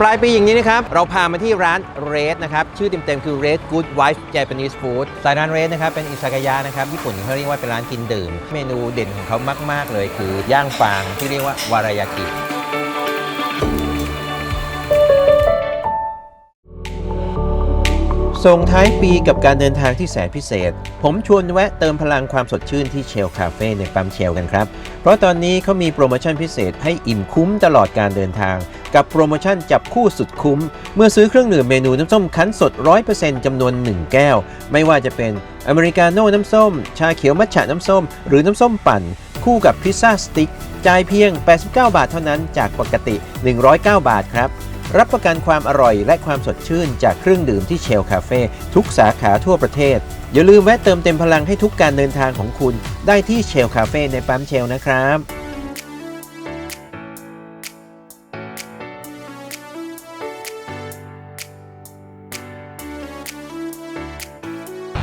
ปลายปีอย่างนี้นะครับ เราพามาที่ร้าน r ร d นะครับ ชื่อเต็มๆคือ Red Good Wife Japanese Food สายร้าน r ร d นะครับ เป็นอิซากายะนะครับ ญี่ปุ่นเขาเรียกว่าเป็นร้านกินดื่ม เมนูเด่นของเขามาก ๆ เลยคือย่างฟางที่เรียกว่าวารายากิ ส่งท้ายปีกับการเดินทางที่แสนพิเศษ ผมชวนแวะเติมพลังความสดชื่นที่เชลคาเฟ่ในปั๊มเชลกันครับ เพราะตอนนี้เขามีโปรโมชั่นพิเศษให้อิ่มคุ้มตลอดการเดินทาง กับโปรโมชั่นจับคู่สุดคุ้ม เมื่อซื้อเครื่องดื่มเมนูน้ำส้มคั้นสด 100%จำนวน 1 แก้ว ไม่ว่าจะเป็นอเมริกาโน่น้ำส้ม ชาเขียวมัทฉะน้ำส้ม หรือน้ำส้มปั่น คู่กับพิซซ่าสติ๊กจ่ายเพียง 89 บาทเท่านั้นจากปกติ 109 บาทครับ รับประกันความอร่อยและความสดชื่นจากเครื่องดื่มที่เชลคาเฟ่ทุกสาขาทั่วประเทศ อย่าลืมแวะเติมเต็มพลังให้ทุกการเดินทางของคุณ ได้ที่เชลคาเฟ่ในปั๊มเชลนะครับ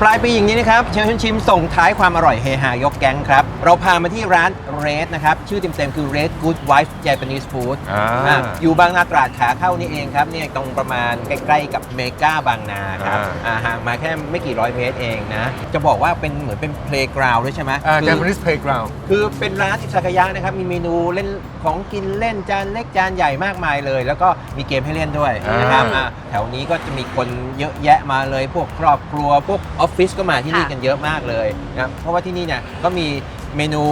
ปลายปีอย่างนี้นะครับเชลชวนชิมส่งท้ายความอร่อยเฮฮายกแก๊งครับ เราพามาที่ร้าน Red นะครับ ชื่อเต็มๆคือ Red Good Wife Japanese Food อ่า อะอยู่บางนาตราดขาเข้านี่เองครับเนี่ยตรงประมาณใกล้ๆกับเมกาบางนาครับอ่า อ่าห่างมาแค่ไม่กี่ร้อยเมตรเองนะ จะบอกว่าเป็นเหมือนเป็นเพลงกราวด้วยใช่ไหมอ่า คือ Japanese playground คือเป็นร้านอิซากายะนะครับ มีเมนูเล่นของกินเล่นจานเล็กจานใหญ่มากมายเลย แล้วก็มีเกมให้เล่นด้วยนะครับอ่า อะแถวนี้ก็จะมีคนเยอะแยะมาเลย พวกครอบครัว พวกออฟฟิศก็มาที่นี่ค่ะ กันเยอะมากเลยนะเพราะว่าที่นี่เนี่ยก็มีเมนู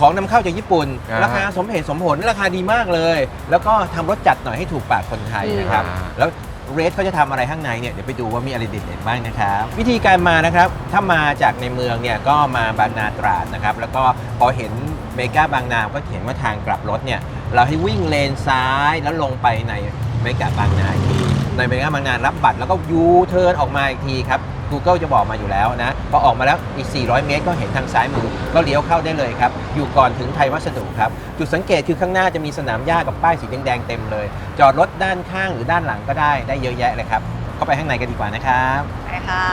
ของนำเข้าจากญี่ปุ่น อ่า ราคาสมเหตุสมผลราคาดีมากเลย แล้วก็ทำรสจัดหน่อยให้ถูกปากคนไทยนะครับอ่าแล้วเรสเขาจะทำอะไรข้างในเนี่ยเดี๋ยวไปดูว่ามีอะไรเด็ดๆบ้างนะครับ วิธีการมานะครับถ้ามาจากในเมืองเนี่ยก็มาบางนาตราดนะครับ แล้วก็พอเห็นเมกาบางนาก็เห็นว่าทางกลับรถเนี่ยเราให้วิ่งเลนซ้ายแล้วลงไปในเมกาบางนาอีกทีในเมกาบางนารับบัตรแล้วก็ยูเทิร์นออกมาอีกทีครับ Google จะบอกมาอยู่แล้วนะ พอออกมาแล้วอีก 400 เมตรก็เห็นทางซ้ายมือ ก็เลี้ยวเข้าได้เลยครับ อยู่ก่อนถึงไทยวัสดุครับ จุดสังเกตคือข้างหน้าจะมีสนามหญ้ากับป้ายสีแดงๆเต็มเลย จอดรถด้านข้างหรือด้านหลังก็ได้ได้เยอะแยะเลยครับ เข้าไปข้างในกันดีกว่านะครับไปค่ะ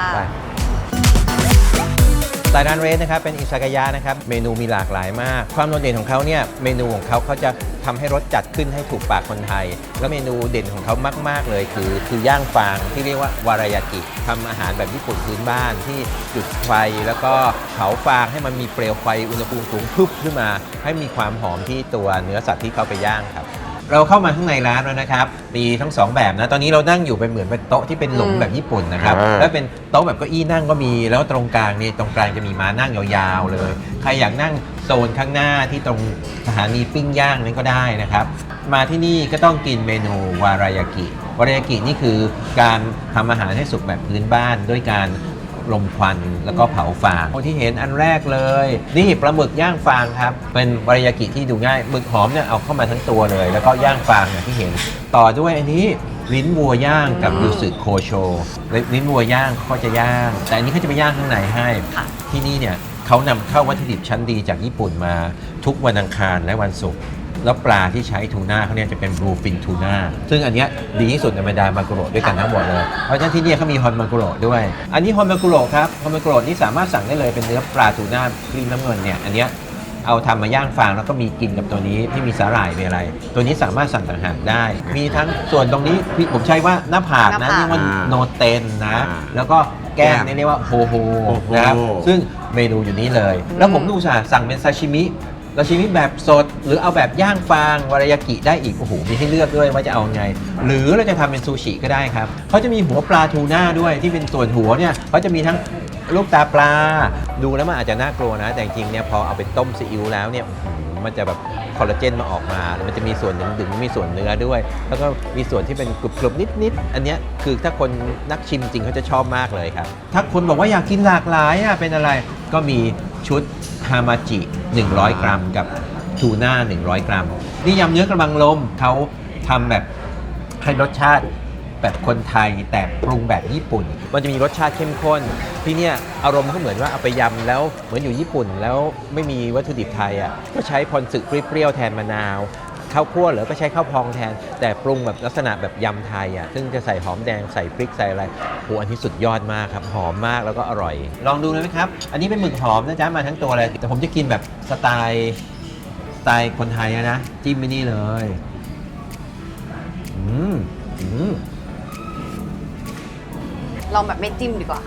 ไปสายร้านเรสนะครับเป็นอิซากายะนะครับเมนูมีหลากหลายมาก ความโดดเด่นของเขาเนี่ยเมนูของเขาเขาจะทำให้รสจัดขึ้นให้ถูกปากคนไทย แล้วเมนูเด่นของเขามาก ๆ เลยคือ คือย่างฟางที่เรียกว่าวารายากิทำอาหารแบบญี่ปุ่นพื้นบ้านที่จุดไฟแล้วก็เผาฟางให้มันมีเปลวไฟอุณหภูมิสูงพึบขึ้นมา ให้มีความหอมที่ตัวเนื้อสัตว์ที่เขาไปย่างครับ เราเข้ามาข้างในร้านแล้วนะครับมีทั้งสองแบบนะตอนนี้เรานั่งอยู่เป็นเหมือนเป็นโต๊ะที่เป็นหลุมอืม แบบญี่ปุ่นนะครับอ่า แล้วเป็นโต๊ะแบบเก้าอี้นั่งก็มีแล้วตรงกลางนี่ตรงกลางจะมีม้านั่งยาวๆเลย ใครอยากนั่งโซนข้างหน้าที่ตรงสถานีปิ้งย่างนั้นก็ได้นะครับ มาที่นี่ก็ต้องกินเมนูวารายากิวารายากินี่คือการทำอาหารให้สุกแบบพื้นบ้าน ด้วยการ ลมควันแล้วก็เผาฟางที่เห็นอันแรกเลย นี่ปลาหมึกย่างฟางครับ เป็นวรยากิที่ดูง่ายหมึกหอมเนี่ยเอาเข้ามาทั้งตัวเลย แล้วก็ย่างฟางอย่างที่เห็น ต่อด้วยอันนี้ลิ้นวัวย่างกับยูสึโคโชลิ้นวัวย่างเขาจะย่าง แต่อันนี้เขาจะไปย่างข้างในให้ที่นี่เนี่ยเขานำเข้าวัตถุดิบชั้นดีจากญี่ปุ่นมาทุกวันอังคารและวันศุกร์ แล้วปลาที่ใช้ทูน่าเขาเนี่ยจะเป็นบลูฟินทูน่าซึ่งอันเนี้ยดีที่สุดในบรรดามากุโรด้วยกันทั้งหมดเลย เพราะฉะนั้นที่เนี่ยเขามีฮอนมากุโรด้วย อันนี้ฮอนมากุโรครับฮอนมากุโรนี่สามารถสั่งได้เลยเป็นเนื้อปลาทูน่าครีมน้ำเงินเนี่ยอันเนี้ยเอาทำมาย่างฟางแล้วก็มีกินกับตัวนี้ที่มีสาหร่ายมีอะไร ตัวนี้สามารถสั่งต่างหากได้ มีทั้งส่วนตรงนี้ที่ผมใช้ว่าหน้าผากนะหน้าผากนี่ว่าอ่าโนเตนนะอ่าแล้วก็แก้มนี่เรียกว่าโฮโฮโฮโฮนะครับซึ่งเมนูอยู่นี้เลย แล้วผมดูสาสั่งเป็นซาชิมิ ซาชิมแบบสด หรือเอาแบบย่างฟางวารายากิได้อีก โอ้โห มีให้เลือกด้วยว่าจะเอาไง หรือเราจะทำเป็นซูชิก็ได้ครับเขาจะมีหัวปลาทูน่าด้วยที่เป็นส่วนหัวเนี่ยเขาจะมีทั้งลูกตาปลา ดูแล้วมันอาจจะน่ากลัวนะ แต่จริงเนี่ยพอเอาไปต้มซีอิ๊วแล้วเนี่ยอื้อหือมันจะแบบคอลลาเจนมาออกมา มันจะมีส่วนดึงๆมีส่วนเนื้อด้วย แล้วก็มีส่วนที่เป็นกรุบๆนิดๆ อันนี้คือถ้าคนนักชิมจริงเขาจะชอบมากเลยครับ ถ้าคนบอกว่าอยากกินหลากหลายอะเป็นอะไร ก็มีชุด ฮามาจิ 100 กรัม กับทูน่า 100 กรัม นี่ยำเนื้อกระบังลมเขาทำแบบให้รสชาติแบบคนไทยแต่ปรุงแบบญี่ปุ่น มันจะมีรสชาติเข้มข้น ที่เนี่ยอารมณ์ก็เหมือนว่าเอาไปยำแล้วเหมือนอยู่ญี่ปุ่น แล้วไม่มีวัตถุดิบไทยอะก็ใช้พรสึกเปรี้ยวแทนมะนาว ข้าวคั่วหรือก็ใช้ข้าวพองแทน แต่ปรุงแบบลักษณะแบบยำไทยอะซึ่งจะใส่หอมแดงใส่พริกใส่อะไรโหอันนี้สุดยอดมากครับ หอมมากแล้วก็อร่อย ลองดูเลยไหมครับ อันนี้เป็นหมึกหอมนะจ๊ะมาทั้งตัวเลยแต่ผมจะกินแบบสไตล์สไตล์คนไทยนะจิ้มไม่นี่เลยอืมอืมลองแบบไม่จิ้มดีกว่า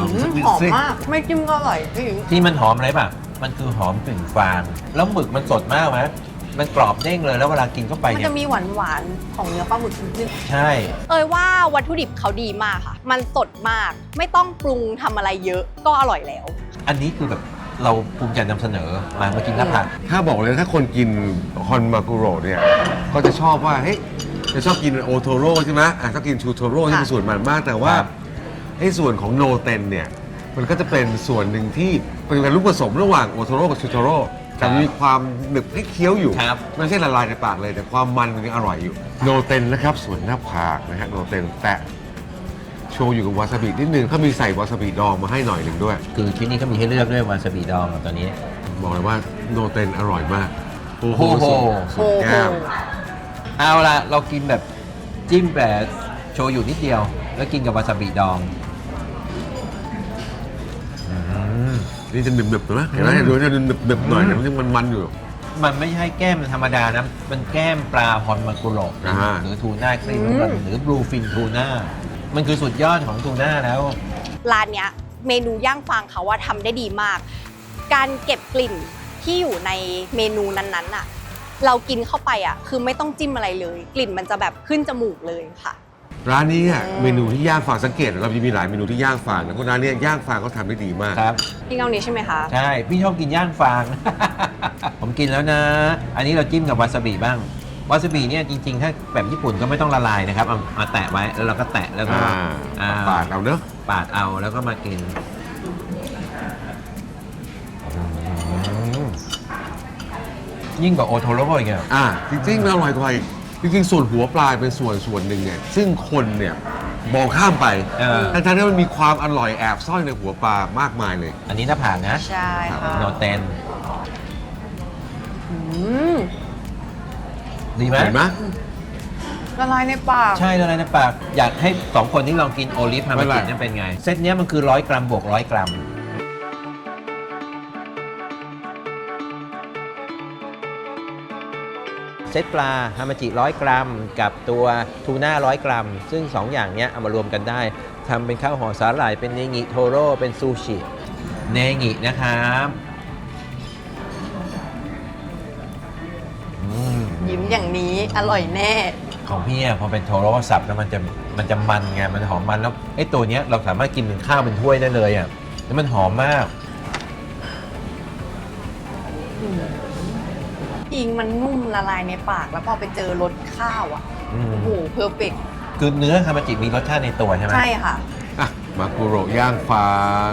ลองสักนิดหอมสิมาก ไม่จิ้มก็อร่อยพี่หญิงที่มันหอมอะไรป่ะ มันคือหอมกลิ่นฟางแล้วหมึกมันสดมากไหมมันกรอบเด้งเลยแล้วเวลากินเข้าไปมันเนี่ยจะมีหวานหวานๆของเนื้อปลาหมึกนิดนึงใช่ เอยว่าวัตถุดิบเขาดีมากค่ะ มันสดมากไม่ต้องปรุงทำอะไรเยอะก็อร่อยแล้ว อันนี้คือแบบเราภูมิใจนำเสนอมามากินหน้าผักถ้าบอกเลยถ้าคนกินฮอนมากุโรเนี่ย ก็จะชอบว่า เฮ้ย จะชอบกินโอโทโร่ใช่ไหมอะชอบกินชูโทโร่ที่เป็นส่วนมันมาก แต่ว่าครับไอ้ส่วนของโนเตนเนี่ยมันก็จะเป็นส่วนหนึ่งที่เป็นการลูกผสมระหว่างโอโทโร่กับชูโทโร่แต่มีความหนึบให้เคี้ยวอยู่ครับ ไม่ใช่ละลายในปากเลย แต่ความมันมันยังอร่อยอยู่โนเตนนะครับส่วนหน้าผากนะฮะโนเตนแตะโชว์อยู่กับวาซาบินิดนึงเขามีใส่วาซาบิดองมาให้หน่อยหนึ่งด้วย คือที่นี่เขามีให้เลือกด้วยวาซาบิดองกับตัวนี้ บอกเลยว่าโนเตนอร่อยมากโอ้โหโอ้โห สุดแก้มเอาละเรากินแบบจิ้มแบบโชยุนิดเดียว แล้วกินกับวาซาบิดอง นี่จะหนึบๆนะเห็นไหมอืมดูจะหนึบๆหน่อยแต่มันยังมันๆอยู่ มันไม่ใช่แก้มธรรมดานะ มันแก้มปลาฮอนมากุโระอ่า หรือทูน่าครีมหรือบลูฟินทูน่า มันคือสุดยอดของทูน่าแล้ว ร้านเนี้ยเมนูย่างฟางเขาว่าทำได้ดีมาก การเก็บกลิ่นที่อยู่ในเมนูนั้นๆอะ เรากินเข้าไปอะคือไม่ต้องจิ้มอะไรเลย กลิ่นมันจะแบบขึ้นจมูกเลยค่ะ ร้านนี้อะอืมเมนูที่ย่างฟางสังเกต เราจะมีหลายเมนูที่ย่างฟางนะเพราะร้านเนี้ยย่างฟางเขาทำได้ดีมากครับ พี่เกานี้ใช่ไหมคะ ใช่ พี่ชอบกินย่างฟาง ผมกินแล้วนะ อันนี้เราจิ้มกับวาซาบิบ้าง วาซาบิเนี่ยจริง ๆ ถ้าแบบญี่ปุ่นก็ไม่ต้องละลายนะครับ เอามาแตะไว้แล้วเราก็แตะแล้วก็อ่าอ่ปาดเอาเนอะปาดเอาแล้วก็มากินอืมยิ่งกว่าโอโทโร่อีกอะอ่าจริงๆอร่อยกว่าอีก จริงๆ ส่วนหัวปลายเป็นส่วนส่วนหนึ่งเนี่ยซึ่งคนเนี่ยมองข้ามไปเออ ทั้งๆที่มันมีความอร่อยแอบซ่อนในหัวปลามากมายเลย อันนี้หน้าผากนะใช่ค่ะโนเตนอืมดีไหมเห็นไหม ละลายในปาก ใช่แล้วนะปาก อยากให้สองคนที่ลองกินโอลิฟฮาไม่มาเป็นจิไรนั่นเป็นไง เซตเนี้ยมันคือร้อยกรัมบวกร้อยกรัม เซตปลาฮามาจิร้อยกรัม กับตัวทูน่าร้อยกรัม ซึ่ง 2 อย่างเนี้ยเอามารวมกันได้ทำเป็นข้าวห่อสาหร่ายเป็นเนงิโทโร่เป็นซูชิเนงินะครับอืมยิ้มอย่างนี้อร่อยแน่ ของพี่อะพอเป็นโทโร่สับแล้วมันจะมันจะมันไงมันหอมมันแล้วไอ้ตัวเนี้ยเราสามารถกินเป็นข้าวเป็นถ้วยได้เลยอะแล้วมันหอมมาก อิงมันนุ่มละลายในปาก แล้วพอไปเจอรสข้าวอะอืมโอ้โหเพอร์เฟกคือเนื้อฮามาจิมีรสชาติในตัวใช่ไหมใช่ค่ะ อะมากุโรย่างฟาง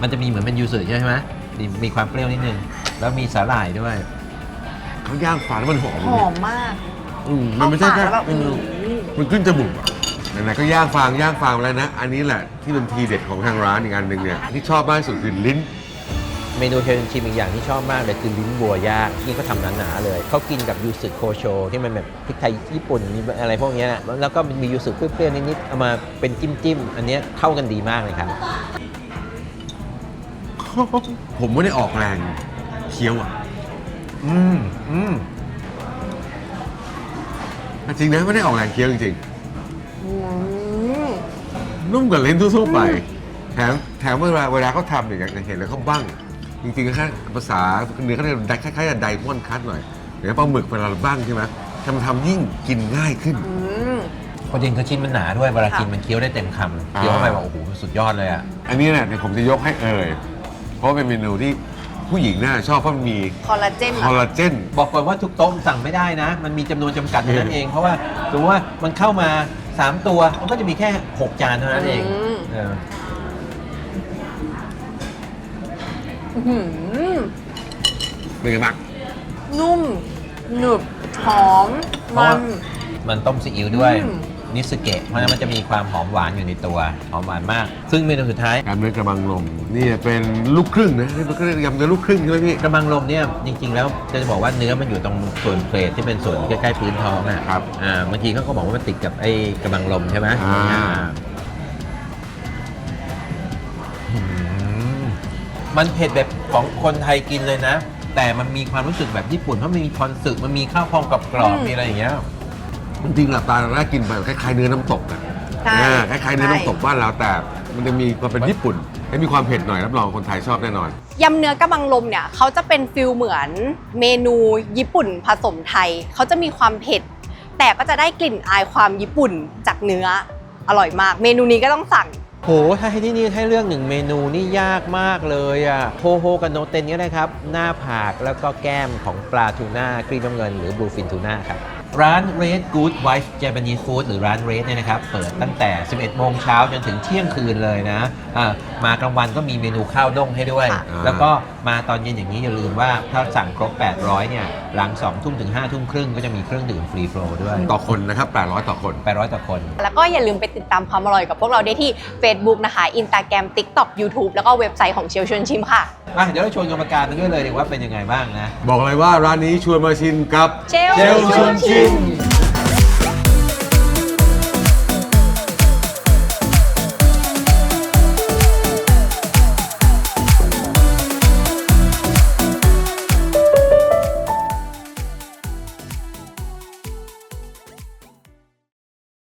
มันจะมีเหมือนเป็นยูสุใช่ไหมมีมีความเปรี้ยวนิดนึง แล้วมีสาหร่ายด้วย เขาย่างฟางแล้วมันหอมหอมมากอืมมันไม่ใช่เข้าแค่ปากแล้วแบบอือื้อมหือมันขึ้นจมูกอะไหนๆก็ย่างฟางย่างฟางมาแล้วนะ อันนี้แหละที่เป็นทีเด็ดของทางร้านอีกอันหนึ่งเนี่ยที่ชอบมากที่สุดคือลิ้น เมนูเทนชิมอีกอย่างที่ชอบมากเลยคือลิ้นบัวย่างที่เขาทำหนาๆเลยเขากินกับยูสึโคโชที่มันแบบพริกไทยญี่ปุ่นมีอะไรพวกเนี้ยนะแล้วก็มียูสึเปรี้ยวๆนิดๆเอามาเป็นจิ้มๆอันเนี้ยเข้ากันดีมากเลยครับ ผมไม่ได้ออกแรงเคี้ยวอะ อืมอืมจริงนะไม่ได้ออกแรงเคี้ยวจริงอืมๆนุ่มกว่าลิ้นทั่วๆไป แถมแถมเวลาเวลาเขาทำเนี่ยอย่างเห็นแล้วเขาบ้าง จริงๆก็แค่ภาษาเนื้อเขาเรียกคล้ายๆกับไดมอนด์คัตหน่อยอย่างปลาหมึกเวลาเราบ้างใช่ไหมทำทำยิ่งกินง่ายขึ้น อืม ประเด็นคือชิ้นมันหนาด้วยเวลาค่ะ กินมันเคี้ยวได้เต็มคำเคี้ยวเข้าไปว่าโอ้โหมันสุดยอดเลยอะ อันนี้เนี่ยเดี๋ยวผมจะยกให้เอ่ย เพราะว่าเป็นเมนูที่ผู้หญิงน่าชอบเพราะมันมีคอลลาเจนคอลลาเจน บอกก่อนว่าทุกโต๊ะสั่งไม่ได้นะ มันมีจำนวนจำกัดเท่านั้นเอง เพราะว่าสมมติว่ามันเข้ามา 3 ตัว มันก็จะมีแค่ 6 จานเท่านั้นเองอืม เออ อื้อหือเป็นไงบ้างนุ่ม หนึบ หอม เพราะมัว่าน มันต้มซีอิ๊วด้วยอืม นิสเกะเพราะฉะนั้นมันจะมีความหอมหวานอยู่ในตัวหอมหวานมาก ซึ่งเมนูสุดท้ายยำเนื้อกระบังลมนี่เป็นลูกครึ่งนะนี่เป็นเรียกยำเนื้อลูกครึ่งใช่ไหมพี่ กระบังลมเนี่ยจริง ๆ แล้วจะบอกว่าเนื้อมันอยู่ตรงส่วนเพลทที่เป็นส่วนใกล้ๆพื้นท้องอะครับอ่าบางทีเขาก็บอกว่ามันติดกับไอ้กระบังลมใช่ไหมอ่าอืม มันเผ็ดแบบของคนไทยกินเลยนะ แต่มันมีความรู้สึกแบบญี่ปุ่นเพราะมันมีคอนสึกมันมีข้าวพองกรอบอืมๆมีอะไรอย่างเงี้ย จริงๆหลับตาแรกกินไปคล้ายๆเนื้อน้ำตกนะใช่อ่าคล้ายๆเนื้อใช่น้ำตกบ้านเราแต่ มันจะมีความเป็นญี่ปุ่นและมีความเผ็ดหน่อยรับรองคนไทยชอบแน่นอน ยำเนื้อกระบังลมเนี่ยเขาจะเป็นฟิลเหมือนเมนูญี่ปุ่นผสมไทย เขาจะมีความเผ็ด แต่ก็จะได้กลิ่นอายความญี่ปุ่นจากเนื้ออร่อยมาก เมนูนี้ก็ต้องสั่ง โห ถ้าให้ที่นี่ให้เรื่องหนึ่งเมนูนี่ยากมากเลยอะโฮโฮกับโนเตนก็ได้ครับ หน้าผากแล้วก็แก้มของปลาทูน่ากรีนน้ำเงิน หรือบลูฟินทูน่าครับ ร้าน Red Good Wife Japanese Food หรือร้าน Red เนี่ยนะครับ เปิดตั้งแต่ 11 โมงเช้าจนถึงเที่ยงคืนเลยนะอ่ามากลางวันก็มีเมนูข้าวด้งให้ด้วยค่ะแล้วก็มาตอนเย็นอย่างนี้อย่าลืมว่าถ้าสั่งครบ 800 เนี่ย หลัง 2 ทุ่มถึง 5 ทุ่มครึ่งก็จะมีเครื่องดื่มฟรีโฟลด้วย ต่อคนนะครับ 800 ต่อคน 800 ต่อคน แล้วก็อย่าลืมไปติดตามความอร่อยกับพวกเราได้ที่ Facebook นะคะ Instagram TikTok YouTube แล้วก็เว็บไซต์ของเชลชวนชิมค่ะอะเดี๋ยวเราชวนกรรมการกันด้วยเลยดีว่าเป็นยังไงบ้างนะ บอกเลยว่าร้านนี้ชวนมาชิมกับเชลเชลชวนชิม Amen.